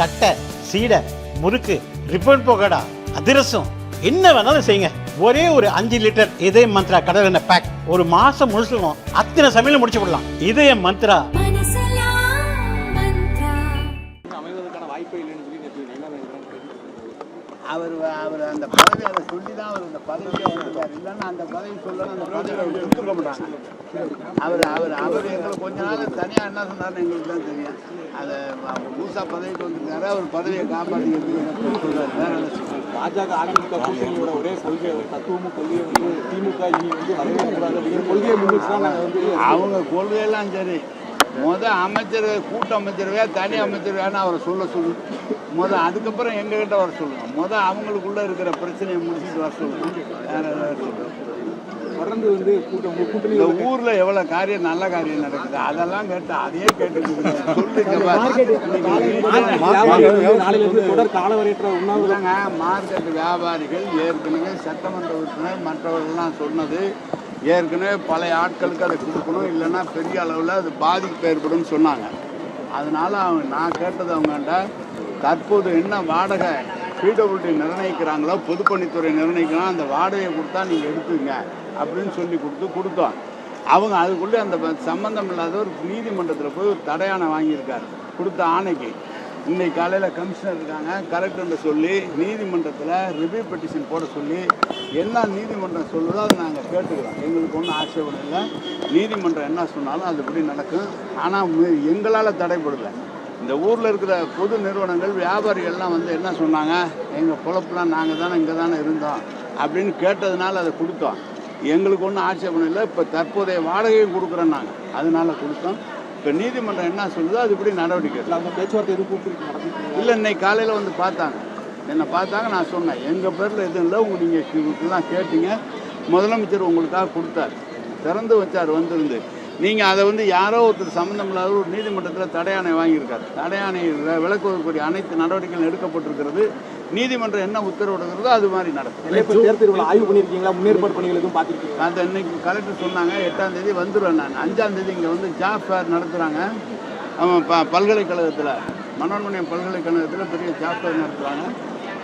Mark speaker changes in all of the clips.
Speaker 1: தட்டை சீடை முறுக்கு ரிப்பன் போகடா அதிரசம். என்ன வேணாலும் செய்யுங்க. ஒரே ஒரு அஞ்சு லிட்டர் இதய மந்த்ரா கடல் எண்ணெய் பேக் ஒரு மாசம் முழுசுக்கும் அத்தனை சமையலும் முடிச்சு விடலாம். இதய மந்த்ரா.
Speaker 2: அமைவதற்கான வாய்ப்பே இல்லைன்னு சொல்லி
Speaker 3: அவர் அவர் அந்த பதவி அதை சொல்லி தான் அவர் அந்த பதவியே வந்துட்டார் இல்லைன்னா அந்த பதவி சொல்லணும் அந்த பதவியை அவர் கொடுத்துருக்க மாட்டாங்க. அவர் அவர் அவர் எங்களுக்கு கொஞ்ச நாள் தனியாக என்ன சொன்னார்னு எங்களுக்கு தான் தெரியும். அதை புதுசாக பதவிக்கு வந்திருக்காரு. அவர் பதவியை காப்பாற்றிக்கிறதுக்கு சொல்கிறார் வேற?
Speaker 2: பாஜக அதிமுக கூட்டணியோட ஒரே கொள்கை தத்துவமும் கொள்கையை வந்து திமுக இனி வந்து வரவே கூடாது அப்படிங்கிற கொள்கையை முன்னிட்டு தான் நாங்கள் வந்து
Speaker 3: அவங்க கொள்கையெல்லாம் சரி. முத அமைச்சர் கூட்ட அமைச்சரவையா தனி அமைச்சரவையான்னு அவரை சொல்ல சொல்லு. முத அதுக்கப்புறம் எங்ககிட்ட வர சொல்லுங்க முத அவங்களுக்குள்ள இருக்கிற பிரச்சனையை முடிச்சுட்டு வர சொல்லுங்க
Speaker 2: தொடர்ந்து வந்து கூட்டம் கூட்டணி
Speaker 3: இந்த ஊர்ல எவ்வளவு காரியம் நல்ல காரியம் நடக்குது? அதெல்லாம் கேட்டு அதையே இல்லைங்க மார்க்கெட் வியாபாரிகள் ஏற்கனவே சட்டமன்ற உறுப்பினர் மற்றவர்கள்லாம் சொன்னது. ஏற்கனவே பழைய ஆட்களுக்கு அதை கொடுக்கணும் இல்லைன்னா பெரிய அளவில் அது பாதிப்பு ஏற்படும் சொன்னாங்க. அதனால அவங்க நான் கேட்டது அவங்கள்ட்ட தற்போது என்ன வாடகை பிடபிள்யூடி நிர்ணயிக்கிறாங்களோ பொதுப்பணித்துறை நிர்ணயிக்கிறாங்க அந்த வாடகையை கொடுத்தா நீங்கள் எடுத்துங்க அப்படின்னு சொல்லி கொடுத்து கொடுத்தோம். அவங்க அதுக்குள்ளே அந்த சம்மந்தம் இல்லாத ஒரு நீதிமன்றத்தில் போய் ஒரு தடையாணை வாங்கியிருக்காரு. கொடுத்த ஆணைக்கு. இன்னைக்கு காலையில் கமிஷனர் இருக்காங்க. கலெக்டர்கிட்ட சொல்லி நீதிமன்றத்தில் ரிவ்யூ பெட்டிஷன் போட சொல்லி என்ன நீதிமன்றம் சொல்லுதோ அதை நாங்கள் கேட்டுக்கிறோம். எங்களுக்கு ஒன்றும் ஆட்சேபம் இல்லை. நீதிமன்றம் என்ன சொன்னாலும் அதுபடி நடக்கும். ஆனால் எங்களால் தடைப்படலை இந்த ஊரில் இருக்கிற பொது நிறுவனங்கள் வியாபாரிகள்லாம் வந்து என்ன சொன்னாங்க? எங்கள் பொழப்புலாம் நாங்கள் தானே இங்கே தானே இருந்தோம் அப்படின்னு கேட்டதுனால அதை கொடுத்தோம். எங்களுக்கு ஒன்றும் ஆட்சேபம் இல்லை. இப்போ தற்போதைய வாடகையும் கொடுக்குறோம் நாங்கள் அதனால் கொடுத்தோம். இப்போ நீதிமன்றம் என்ன சொல்லுதோ அதுபடி நடவடிக்கை.
Speaker 2: அந்த பேச்சுவார்த்தை எதுவும்
Speaker 3: இல்லை இன்னைக்கு காலையில் வந்து பார்த்தாங்க. என்னை பார்த்தாங்க நான் சொன்னேன் எங்கள் பேரில் எதுவும் இல்லை உங்க நீங்கள் இப்படிலாம் கேட்டீங்க. முதலமைச்சர் உங்களுக்காக கொடுத்தார். திறந்து வச்சார் வந்திருந்து. நீங்கள் அதை வந்து யாரோ ஒருத்தர் சம்மந்தம் இல்லாத ஒரு நீதிமன்றத்தில் தடையாணை வாங்கியிருக்காரு. தடையாணை வி- விலக்குவதற்குரிய அனைத்து நடவடிக்கைகள் எடுக்கப்பட்டிருக்கிறது. நீதிமன்றம் என்ன உத்தரவிடுகிறதோ அது மாதிரி நடக்கும்.
Speaker 2: ஆய்வு பண்ணியிருக்கீங்களா? முன்னேற்பாடு பணிகள் எதுவும் பார்த்துருக்கீங்க
Speaker 3: அந்த இன்னைக்கு கலெக்டர் சொன்னாங்க எட்டாம் தேதி வந்துடுவேன் நான். அஞ்சாம் தேதி இங்கே வந்து ஜாப் ஃபேர் நடத்துகிறாங்க அவன் ப பல்கலைக்கழகத்தில் மனோன்மணியம் பல்கலைக்கழகத்தில் பெரிய ஜாப் ஃபேர் நடத்துகிறாங்க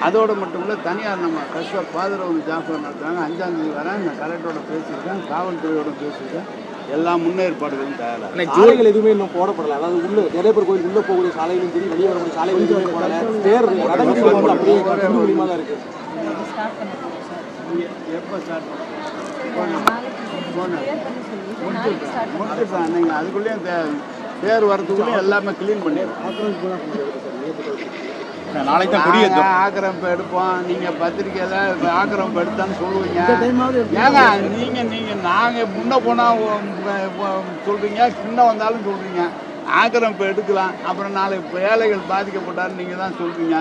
Speaker 3: அதோடு மட்டும் இல்லை தனியார் நம்ம கஷ்ட பாதுகாப்பு ஜாப் ஃபேர் நடத்துகிறாங்க அஞ்சாம் தேதி வரேன். நான் கலெக்டரோட பேசியிருக்கேன் காவல்துறையோட பேசியிருக்கேன். எல்லா முன்னேற்பாடுகளும் தயாராக
Speaker 2: சாலைகள் எதுவுமே இன்னும் போடப்படல. அதாவது உள்ள நிறைய பேர் கோயில் உள்ள போகக்கூடிய சாலையிலும் சரி வெளியே வரக்கூடிய சாலைகளும் எதுவுமே போடல. தேர் ரதவீதி வந்து அப்படியே தான் இருக்கு.
Speaker 3: எப்போ ஸ்டார்ட் முடிச்சுட்டேன் நீங்கள் அதுக்குள்ளேயும் தே பேர் வரதுக்குள்ளேயும் எல்லாமே க்ளீன் பண்ணிடுறோம்
Speaker 1: நாளைக்கு தான்
Speaker 3: நாங்க ஆக்கிரமிப்பு எடுப்போம். நீங்க பத்திரிக்கையில ஆக்கிரமிப்பு எடுத்தான்னு சொல்லுவீங்க. ஏங்க நீங்க நீங்க நாங்க முன்ன போனா உ- உ- சொல்றீங்க பின்ன வந்தாலும் சொல்றீங்க. ஆக்கிரமிப்பு எடுக்கலாம். அப்புறம் நாளை ஏழைகள் பாதிக்கப்பட்டாரு நீங்க தான் சொல்றீங்க.